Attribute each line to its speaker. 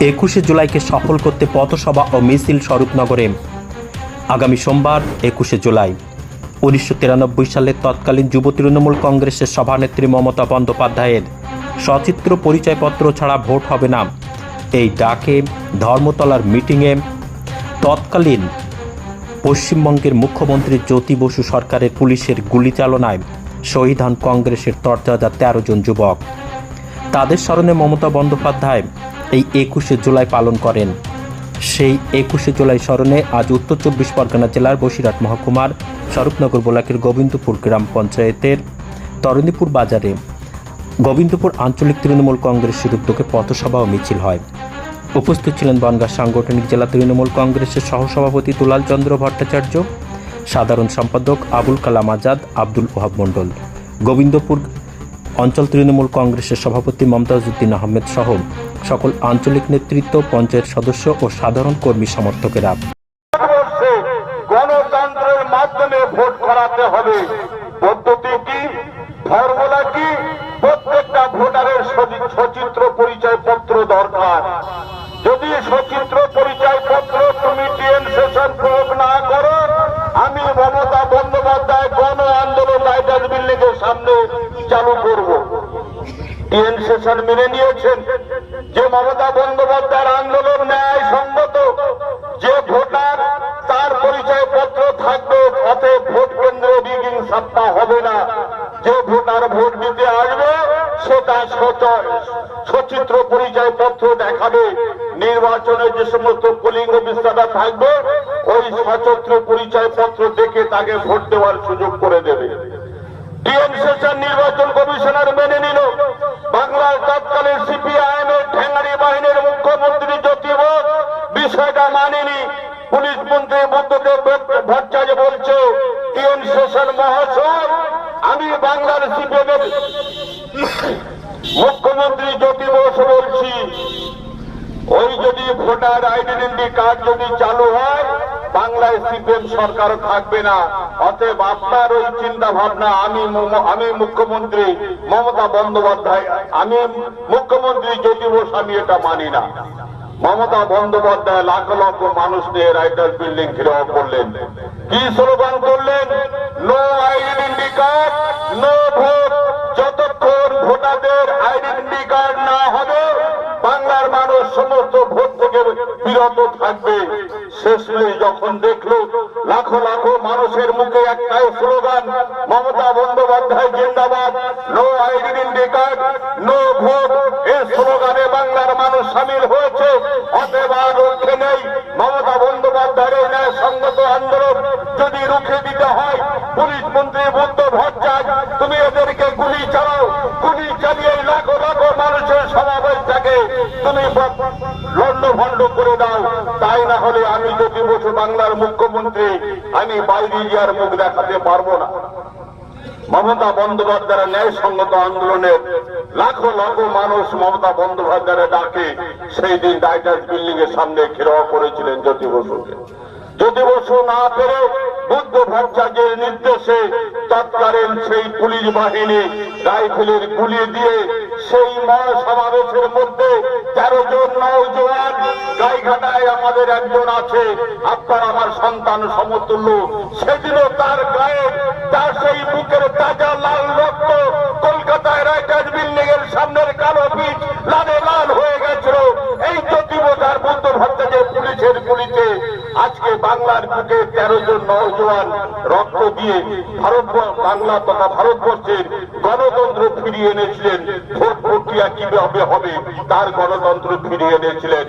Speaker 1: একুশে জুলাইকে সফল করতে পথসভা ও মিছিল স্বরূপনগরে। আগামী সোমবার, একুশে জুলাই। উনিশশো তিরানব্বই সালে তৎকালীন যুব তৃণমূল কংগ্রেসের সভানেত্রী মমতা বন্দ্যোপাধ্যায়ের সচিত্র পরিচয়পত্র ছাড়া ভোট হবে না। এই ডাকে ধর্মতলার মিটিংয়ে তৎকালীন পশ্চিমবঙ্গের মুখ্যমন্ত্রী জ্যোতি বসু সরকারের পুলিশের গুলিচালনায় শহীদ হন কংগ্রেসের তরতাজা তেরো জন যুবক। তাদের স্মরণে মমতা বন্দ্যোপাধ্যায় এই একুশে জুলাই পালন করেন। সেই একুশে জুলাই স্মরণে আজ উত্তর চব্বিশ পরগনা জেলার বসিরহাট মহকুমার স্বরূপনগর বোলাকের গোবিন্দপুর গ্রাম পঞ্চায়েতের তরণীপুর বাজারে গোবিন্দপুর আঞ্চলিক তৃণমূল কংগ্রেসের উদ্যোগে পথসভা ও মিছিল হয়। উপস্থিত ছিলেন বনগাঁ সাংগঠনিক জেলা তৃণমূল কংগ্রেসের সহসভাপতি দুলাল চন্দ্র ভট্টাচার্য, সাধারণ সম্পাদক আবুল কালাম আজাদ, আব্দুল ওহাব মণ্ডল। গোবিন্দপুর অঞ্চল তৃণমূল কংগ্রেসের সভাপতি মমতাজউদ্দিন আহমেদ সহ সকল আঞ্চলিক নেতৃত্ব, পঞ্চায়েত সদস্য ও সাধারণ কর্মী সমর্থকেরা।
Speaker 2: গণতন্ত্রের মাধ্যমে ভোট করাতে হবে। পদ্ধতি কি? ফর্মুলা কি? প্রত্যেকটা ভোটারের সচিত্র পরিচয় পত্র দরকার। যদি সচিত্র পরিচয় পত্র তুমি সেশন প্রয়োগ না করো, আমি মমতা বন্দ্যোপাধ্যায় গণ আন্দোলন লাইটার বিল্ডিং এর সামনে সেশন মেনে নিয়েছেন। যে মমতা বন্দ্যোপাধ্যায়ের আন্দোলন ন্যায় সঙ্গত যে ভোটার, তার পরিচয় পত্র থাকবে, অতএব ভোট কেন্দ্রে রিগিং সত্তা হবে না। যে ভোটার ভোট দিতে আসবে সে তার সচিত্র পরিচয় পত্র দেখাবে। নির্বাচনে যে সমস্ত পোলিং অফিসাররা থাকবে, ওই সচিত্র পরিচয় পত্র দেখে তাকে ভোট দেওয়ার সুযোগ করে দেবে। নির্বাচন কমিশনার মেনে নিল। বাংলার তৎকালীন সিপিআইএম এর ঠেঙ্গারি বাহিনীর মুখ্যমন্ত্রী জ্যোতি বোস। বিষয়টা মানেনি। পুলিশ মন্ত্রী বুদ্ধদেব ভট্টাচার্য বলছে ডিএম সেশন মহাশয়, আমি বাংলার সিপিএম এর মুখ্যমন্ত্রী জ্যোতি বোস বলছি, ওই যদি ভোটার আইডেন্টি কার্ড যদি চালু হয় বাংলায় সিপিএম সরকার থাকবে না। অতএব আপনার ওই চিন্তা ভাবনা আমি আমি মুখ্যমন্ত্রী মমতা বন্দ্যোপাধ্যায়, আমি মুখ্যমন্ত্রী জ্যোতি বোস, আমি এটা মানি না। মমতা বন্দ্যোপাধ্যায় লাখ লক্ষ মানুষ নিয়ে রাইটার বিল্ডিং ঘিরাও করলেন। কি স্লোগান করলেন no identity card no vote যতক্ষণ ভোটারদের আইডেন্টি কার্ড না হবে বাংলার মানুষ সমস্ত ভোট থেকে বিরত থাকবে শেষমেশ যখন দেখল লাখো লাখো মানুষের মুখে একটাই স্লোগান, মমতা বন্দ্যোপাধ্যায় জিন্দাবাদ no identity card no vote এই স্লোগানে বাংলার মানুষ সামিল হয়েছে। অতএব আর রক্ষে নেই। মমতা বন্দ্যোপাধ্যায়ের ন্যায় সঙ্গত আন্দোলন। যদি রুখে দিতে হয়, পুলিশ মন্ত্রী বুদ্ধ ভট্টাচার্য, তুমি এদেরকে গুলি চালাও। গুলি চালিয়ে লাখো লাখো মানুষের সমাবেশটাকে তুমি লন্ড ভন্ড করে দাও তাই না হলে আমি যদি বসু বাংলার মুখ্যমন্ত্রী, আমি বাইরে গিয়ে মুখ দেখাতে পারব না। মমতা বন্দ্যোপাধ্যায়ের ন্যায়সঙ্গত আন্দোলনের লাখো লাখো মানুষ মমতা বন্দ্যোপাধ্যায়ের ডাকে। সেই দিন ডাইটাস বিল্ডিং এর সামনে ঘেরাও করেছিলেন জ্যোতি বসুকে জ্যোতি বসু না পেরে বুদ্ধ ভট্টাচার্যের নির্দেশে তৎকালীন সেই পুলিশ বাহিনী রাইফেলের গুলি দিয়ে সেই মহা সমাবেশের মধ্যে তেরো জন নৌজওয়ান গাইঘাটায় আমাদের একজন আছে আপনার আমার সন্তান সমতুল্য। সেদিনও তার গায়ে তার সেই বুকের তাজা লাল রক্ত কলকাতায় রাইটার বিল্ডিং সামনের কালো বীজ লালে লাল হয়ে গেছিল। এই জ্যোতিবতার বুদ্ধ ভট্টাচার্য পুলিশের গুলিতে আজকে বাংলার বুকে তেরো জন নৌজওয়ান রক্ত দিয়ে ভারত বাংলা তথা ভারতবর্ষের গণতন্ত্র ফিরিয়ে এনেছিলেন। ভোট প্রক্রিয়া কীভাবে হবে, তার গণতন্ত্র ফিরিয়ে এনেছিলেন।